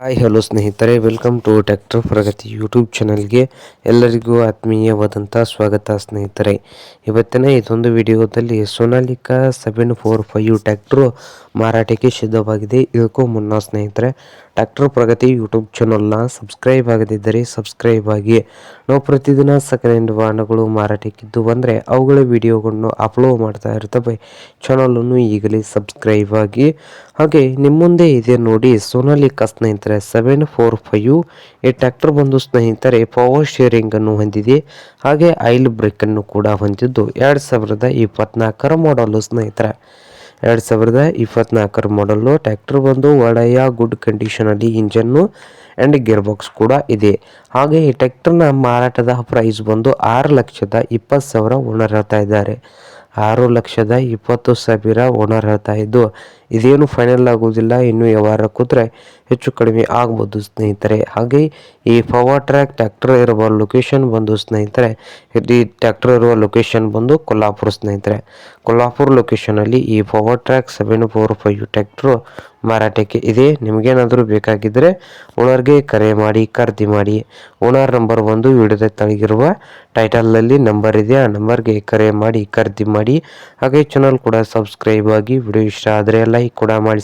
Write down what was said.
Hi hello ಸ್ನೇಹಿತರೆ welcome to tractor Pragati YouTube ಚಾನಲ್ಗೆ ಎಲ್ಲರಿಗೂ ಆತ್ಮೀಯವಾದಂಥ ಸ್ವಾಗತ ಸ್ನೇಹಿತರೆ. ಇವತ್ತಿನ ಇದೊಂದು ವಿಡಿಯೋದಲ್ಲಿ Sonalika seven four five tractor ಮಾರಾಟಕ್ಕೆ ಸಿದ್ಧವಾಗಿದೆ. ಇದಕ್ಕೂ ಮುನ್ನ ಸ್ನೇಹಿತರೆ ಟ್ಯಾಕ್ಟರ್ ಪ್ರಗತಿ ಯೂಟ್ಯೂಬ್ ಚಾನಲ್ನ ಸಬ್ಸ್ಕ್ರೈಬ್ ಆಗದಿದ್ದರೆ ಸಬ್ಸ್ಕ್ರೈಬ್ ಆಗಿ. ನಾವು ಪ್ರತಿದಿನ ಸೆಕೆಂಡ್ ವಾಹನಗಳು ಮಾರಾಟಕ್ಕಿದ್ದು ಬಂದರೆ ಅವುಗಳ ವಿಡಿಯೋಗಳನ್ನು ಅಪ್ಲೋಡ್ ಮಾಡ್ತಾ ಇರ್ತವೆ. ಚಾನಲನ್ನು ಈಗಲೇ ಸಬ್ಸ್ಕ್ರೈಬ್ ಆಗಿ. ಹಾಗೆ ನಿಮ್ಮ ಮುಂದೆ ಇದೆ ನೋಡಿ ಸೋನಾಲಿಕಾ ಸ್ನೇಹಿತರೆ ಸೆವೆನ್ ಫೋರ್ ಫೈವ್ ಈ ಟ್ರ್ಯಾಕ್ಟರ್ ಬಂದು ಸ್ನೇಹಿತರೆ ಪವರ್ ಶೇರಿಂಗ್ ಅನ್ನು ಹೊಂದಿದೆ. ಹಾಗೆ ಆಯಿಲ್ ಬ್ರೇಕ್ ಅನ್ನು ಕೂಡ ಹೊಂದಿದ್ದು. ಎರಡು ಸಾವಿರದ ಇಪ್ಪತ್ನಾಲ್ಕರ ಮಾಡಲು ಸ್ನೇಹಿತರೆ. ಎರಡು ಸಾವಿರದ ಇಪ್ಪತ್ನಾಲ್ಕರ ಮಾಡಲು ಟ್ರ್ಯಾಕ್ಟರ್ ಬಂದು ಒಳ್ಳೆಯ ಗುಡ್ ಕಂಡೀಷನಲ್ಲಿ ಇಂಜನ್ನು ಆ್ಯಂಡ್ ಗೇರ್ ಬಾಕ್ಸ್ ಕೂಡ ಇದೆ. ಹಾಗೆ ಈ ಟ್ರ್ಯಾಕ್ಟರ್ನ ಮಾರಾಟದ ಪ್ರೈಸ್ ಬಂದು ಆರು ಲಕ್ಷದ ಇಪ್ಪತ್ತು ಸಾವಿರ ಓನರ್ ಹೇಳ್ತಾ ಇದ್ದಾರೆ. ಆರು ಲಕ್ಷದ ಇಪ್ಪತ್ತು ಸಾವಿರ ಓನರ್ ಹೇಳ್ತಾ ಇದ್ದು ಇದೇನು ಫೈನಲ್ ಆಗೋದಿಲ್ಲ ಇನ್ನು ವ್ಯವಹಾರ ಕೂತ್ರೆ ಹೆಚ್ಚು ಕಡಿಮೆ ಆಗ್ಬೋದು ಸ್ನೇಹಿತರೆ. ಹಾಗೆ ಈ ಪವರ್ ಟ್ರ್ಯಾಕ್ ಟ್ಯಾಕ್ಟರ್ ಇರುವ ಲೊಕೇಶನ್ ಬಂದು ಸ್ನೇಹಿತರೆ, ಈ ಟ್ಯಾಕ್ಟರ್ ಇರುವ ಲೊಕೇಶನ್ ಬಂದು ಕೊಲ್ಲಾಪುರ ಸ್ನೇಹಿತರೆ. ಕೊಲ್ಲಾಪುರ ಲೊಕೇಶನಲ್ಲಿ ಈ Powertrac seven four five tractor ಮಾರಾಟಕ್ಕೆ ಇದೆ. ನಿಮಗೇನಾದರೂ ಬೇಕಾಗಿದ್ದರೆ ಓನರ್ಗೆ ಕರೆ ಮಾಡಿ, ಖರೀದಿ ಮಾಡಿ. ಓನರ್ ನಂಬರ್ ಒಂದು ವಿಡಿಯೋದ ತಳಗಿರುವ ಟೈಟಲ್ನಲ್ಲಿ ನಂಬರ್ ಇದೆ. ಆ ನಂಬರ್ಗೆ ಕರೆ ಮಾಡಿ, ಖರೀದಿ ಮಾಡಿ. ಹಾಗೆ ಚಾನಲ್ ಕೂಡ ಸಬ್ಸ್ಕ್ರೈಬ್ ಆಗಿ ವಿಡಿಯೋ ಇಷ್ಟ ಆದರೆ ಲೈಕ್ ಕೂಡ ಮಾಡಿ